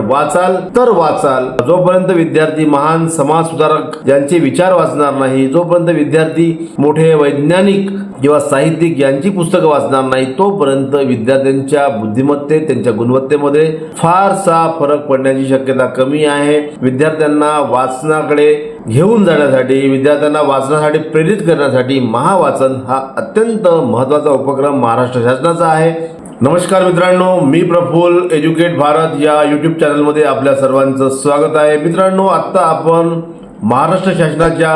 वाचाल तर वाचाल. जोपर्यंत विद्यार्थी महान समाज सुधारक यांचे विचार वाचणार नाही जोपर्यंत विद्यार्थी मोठे वैज्ञानिक किंवा साहित्यिक यांची पुस्तकं वाचणार नाही तोपर्यंत विद्यार्थ्यांच्या बुद्धिमत्तेत त्यांच्या गुणवत्तेमध्ये फारसा फरक पडण्याची शक्यता कमी आहे. विद्यार्थ्यांना वाचनाकडे घेऊन जाण्यासाठी विद्यार्थ्यांना वाचनासाठी प्रेरित करण्यासाठी महावाचन हा अत्यंत महत्त्वाचा उपक्रम महाराष्ट्र शासनाचा आहे. नमस्कार मित्रांनो मी प्रफुल्ल एज्युकेट भारत या यूट्यूब चॅनलमध्ये आपल्या सर्वांचं स्वागत आहे. मित्रांनो आत्ता आपण महाराष्ट्र शासनाच्या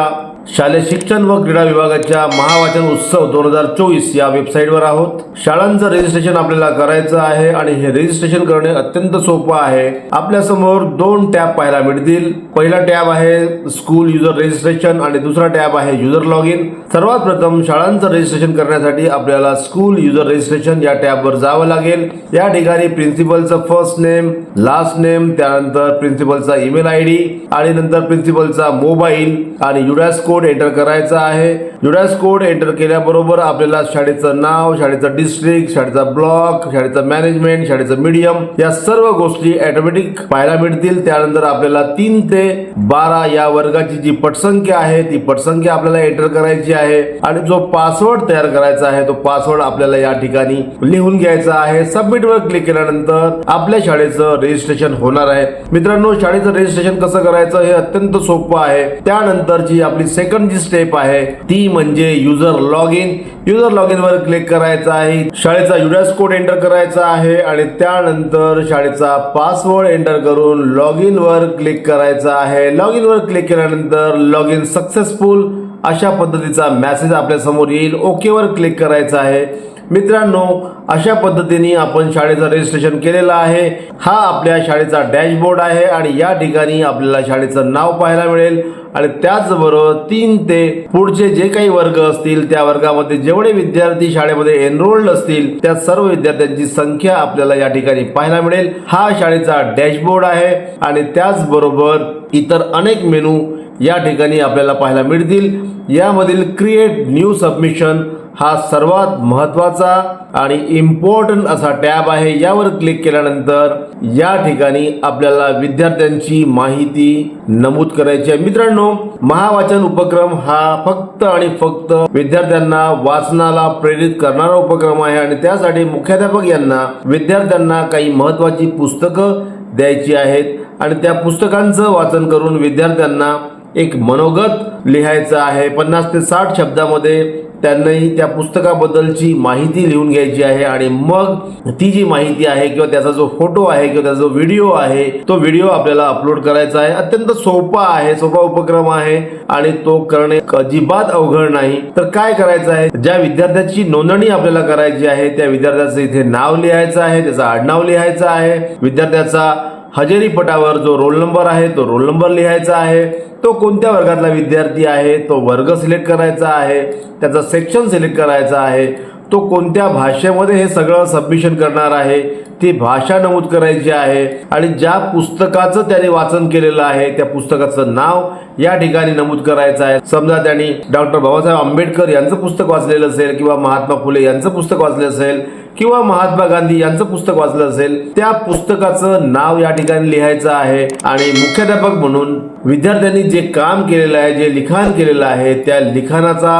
शालेय शिक्षण व क्रीडा विभागाच्या महावाचन उत्सव दोन हजार चोवीस या वेबसाईटवर आहोत. शाळांचं रजिस्ट्रेशन आपल्याला करायचं आहे आणि हे रजिस्ट्रेशन करणे अत्यंत सोपं आहे. आपल्यासमोर दोन टॅब पाहायला मिळतील. पहिला टॅब आहे स्कूल युजर रजिस्ट्रेशन आणि दुसरा टॅब आहे युजर लॉग इन सर्वात प्रथम शाळांचं रजिस्ट्रेशन करण्यासाठी आपल्याला स्कूल युजर रजिस्ट्रेशन या टॅबवर जावं लागेल. या ठिकाणी प्रिन्सिपलचं फर्स्ट नेम लास्ट नेम त्यानंतर प्रिन्सिपलचा ईमेल आय डी आणि नंतर प्रिन्सिपलचा मोबाईल आणि युडॅस्को कोड एंटर करायचा आहे. युडॅस कोड एंटर केल्याबरोबर आपल्याला शाळेचं नाव शाळेचं डिस्ट्रिक्ट शाळेचा ब्लॉक शाळेचं मॅनेजमेंट शाळेचं मीडियम या सर्व गोष्टी ऑटोमॅटिक पाहायला मिळतील. त्यानंतर आपल्याला तीन ते बारा या वर्गाची जी पटसंख्या आहे ती पटसंख्या आपल्याला एंटर करायची आहे. आणि जो पासवर्ड तयार करायचा आहे तो पासवर्ड आपल्याला या ठिकाणी लिहून घ्यायचा आहे. सबमिट वर क्लिक केल्यानंतर आपल्या शाळेचं रजिस्ट्रेशन होणार आहे. मित्रांनो शाळेचं रजिस्ट्रेशन कसं करायचं हे अत्यंत सोपं आहे. त्यानंतरची आपली सेकंड जी स्टेप आहे ती म्हणजे user log in user log in वर क्लिक करायचं आहे. शाळेचा युडॅस कोड एंटर करायचा आहे आणि त्यानंतर शाळेचा पासवर्ड एंटर करून लॉग इन वर क्लिक करायचा आहे. लॉग इन वर क्लिक केल्यानंतर लॉग इन सक्सेसफुल अशा पद्धतीचा मॅसेज आपल्यासमोर येईल. ओके वर क्लिक करायचा आहे. मित्रांनो अशा पद्धतीने आपण शाळेचं रजिस्ट्रेशन केलेलं आहे. हा आपल्या शाळेचा डॅशबोर्ड आहे आणि या ठिकाणी आपल्याला शाळेचं नाव पाहायला मिळेल. आणि त्याचबरोबर तीन ते पुढचे जे काही वर्ग असतील त्या वर्गामध्ये जेवढे विद्यार्थी शाळेमध्ये एनरोल्ड असतील त्या सर्व विद्यार्थ्यांची संख्या आपल्याला या ठिकाणी पाहायला मिळेल. हा शाळेचा डॅशबोर्ड आहे आणि त्याचबरोबर इतर अनेक मेनू या ठिकाणी आपल्याला पाहायला मिळतील. यामधील क्रिएट न्यू सबमिशन हा सर्वात महत्त्वाचा आणि इम्पॉर्टंट असा टॅब आहे. यावर क्लिक केल्यानंतर या ठिकाणी आपल्याला विद्यार्थ्यांची माहिती नमूद करायची आहे. मित्रांनो महावाचन उपक्रम हा फक्त आणि फक्त विद्यार्थ्यांना वाचनाला प्रेरित करणारा उपक्रम आहे आणि त्यासाठी मुख्याध्यापक यांना विद्यार्थ्यांना काही महत्वाची पुस्तकं द्यायची आहेत आणि त्या पुस्तकांचं वाचन करून विद्यार्थ्यांना एक मनोगत लिहायचं आहे. पन्नास ते साठ शब्दामध्ये त्यांनाही त्या पुस्तकाबद्दलची माहिती लिहून घ्यायची आहे आणि मग ती जी माहिती आहे किंवा त्याचा जो फोटो आहे किंवा त्याचा जो व्हिडिओ आहे तो व्हिडिओ आपल्याला अपलोड करायचा आहे. अत्यंत सोपा आहे सोपा उपक्रम आहे आणि तो करणे अजिबात अवघड नाही. तर काय करायचं आहे? ज्या विद्यार्थ्याची नोंदणी आपल्याला करायची आहे त्या विद्यार्थ्याचं इथे नाव लिहायचं आहे त्याचं आडनाव लिहायचं आहे. विद्यार्थ्याचा हजेरी पटावर जो रोल नंबर आहे तो रोल नंबर लिहायचा आहे. तो कोणत्या वर्गातला विद्यार्थी आहे तो वर्ग सिलेक्ट करायचा आहे त्याचा सेक्शन सिलेक्ट करायचा आहे. तो कोणत्या भाषेमध्ये हे सगळं सबमिशन करणार आहे? ती भाषा नमूद करायची आहे आणि ज्या पुस्तकाचं त्याने वाचन केलेलं आहे त्या पुस्तकाचं नाव या ठिकाणी नमूद करायचं आहे. समजा त्यांनी डॉक्टर बाबासाहेब आंबेडकर यांचं पुस्तक वाचलेलं असेल किंवा महात्मा फुले यांचं पुस्तक वाचलं असेल किंवा महात्मा गांधी यांचं पुस्तक वाचलं असेल त्या पुस्तकाचं नाव या ठिकाणी लिहायचं आहे आणि मुख्याध्यापक म्हणून विद्यार्थ्यांनी जे काम केलेलं आहे जे लिखाण केलेलं आहे त्या लिखाणाचा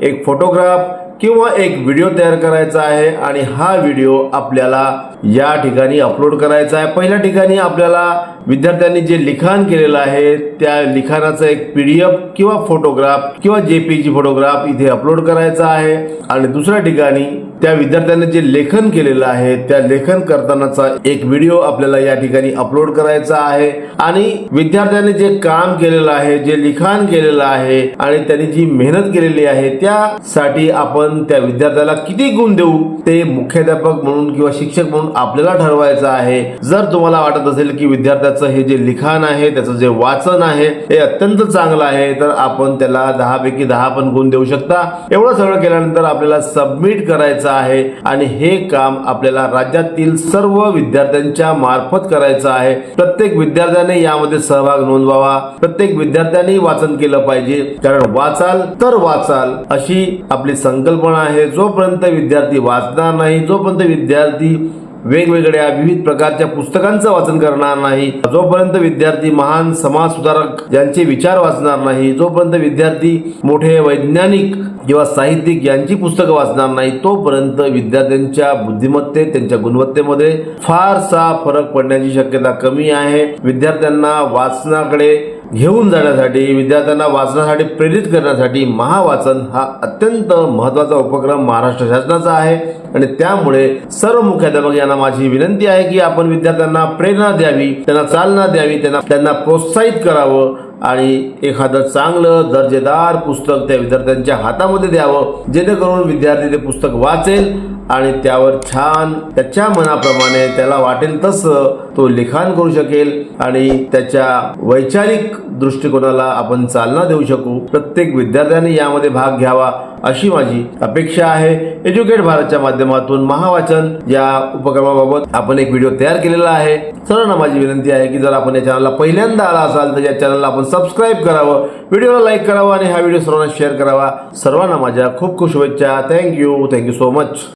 एक फोटोग्राफ किंवा एक व्हिडिओ तयार करायचा आहे आणि हा व्हिडिओ आपल्याला या ठिकाणी अपलोड करायचा आहे. पहिल्या ठिकाणी आपल्याला विद्यार्थ्यांनी जे लिखाण केलेलं आहे त्या लिखाणाचा एक पी डी एफ किंवा फोटोग्राफ किंवा जे पी जी फोटोग्राफ इथे अपलोड करायचा आहे. आणि दुसऱ्या ठिकाणी त्या विद्यार्थ्यांनी जे लेखन केलेलं आहे त्या लेखन करतानाचा एक व्हिडिओ आपल्याला या ठिकाणी अपलोड करायचा आहे. आणि विद्यार्थ्यांनी जे काम केलेलं आहे जे लिखाण केलेलं आहे आणि त्यांनी जी मेहनत केलेली आहे त्यासाठी आपण त्या विद्यार्थ्याला किती गुण देऊ ते मुख्याध्यापक म्हणून किंवा शिक्षक म्हणून आपल्याला ठरवायचं आहे. जर तुम्हाला वाटत असेल की विद्यार्थ्याचं हे जे लिखाण आहे त्याचं जे वाचन आहे हे अत्यंत चांगलं आहे तर आपण त्याला दहा पैकी दहा पण गुण देऊ शकता. एवढं सगळं केल्यानंतर आपल्याला सबमिट करायचं आहे आणि हे काम आपल्याला राज्यातील सर्व विद्यार्थ्यांच्या मार्फत करायचं आहे. प्रत्येक विद्यार्थ्याने यामध्ये सहभाग नोंदवावा. प्रत्येक विद्यार्थ्यांनी वाचन केलं पाहिजे. कारण वाचाल तर वाचाल अशी आपली संकल्पना आहे. जोपर्यंत विद्यार्थी वाचणार नाही जोपर्यंत विद्यार्थी वेगवेगळ्या विविध प्रकारच्या पुस्तकांचं वाचन करणार नाही. जोपर्यंत विद्यार्थी महान समाज सुधारक यांचे विचार वाचणार नाही जोपर्यंत विद्यार्थी मोठे वैज्ञानिक किंवा साहित्यिक यांची पुस्तकं वाचणार नाही तोपर्यंत विद्यार्थ्यांच्या बुद्धिमत्तेत त्यांच्या गुणवत्तेमध्ये फारसा फरक पडण्याची शक्यता कमी आहे. विद्यार्थ्यांना वाचनाकडे घेऊन जाण्यासाठी विद्यार्थ्यांना वाचनासाठी प्रेरित करण्यासाठी महावाचन हा अत्यंत महत्त्वाचा उपक्रम महाराष्ट्र शासनाचा आहे. आणि त्यामुळे सर्व मुख्याध्यापक यांना माझी विनंती आहे की आपण विद्यार्थ्यांना प्रेरणा द्यावी त्यांना चालना द्यावी त्यांना त्यांना प्रोत्साहित करावं आणि एखादं चांगलं दर्जेदार पुस्तक त्या विद्यार्थ्यांच्या हातामध्ये द्यावं जेणेकरून विद्यार्थी ते पुस्तक वाचेल आणि त्यावर छान त्याच्या मनाप्रमाणे त्याला वाटेल तसं तो लिखाण करू शकेल आणि त्याच्या वैचारिक दृष्टिकोनाला आपण चालना देऊ शकू. प्रत्येक विद्यार्थ्याने यामध्ये भाग घ्यावा. अशी माझी अपेक्षा आहे. एज्युकेट भारतच्या माध्यमातून महावाचन या उपक्रमाबाबत आपण एक व्हिडिओ तयार केलेला आहे. सर्वांना माझी विनंती आहे की जर आपण या चॅनलला पहिल्यांदा आला असाल तर या चॅनलला आपण सबस्क्राईब करावं व्हिडिओला लाईक करावा आणि हा व्हिडिओ सर्वांना शेअर करावा. सर्वांना माझ्या खूप खूप शुभेच्छा. Thank you thank you so much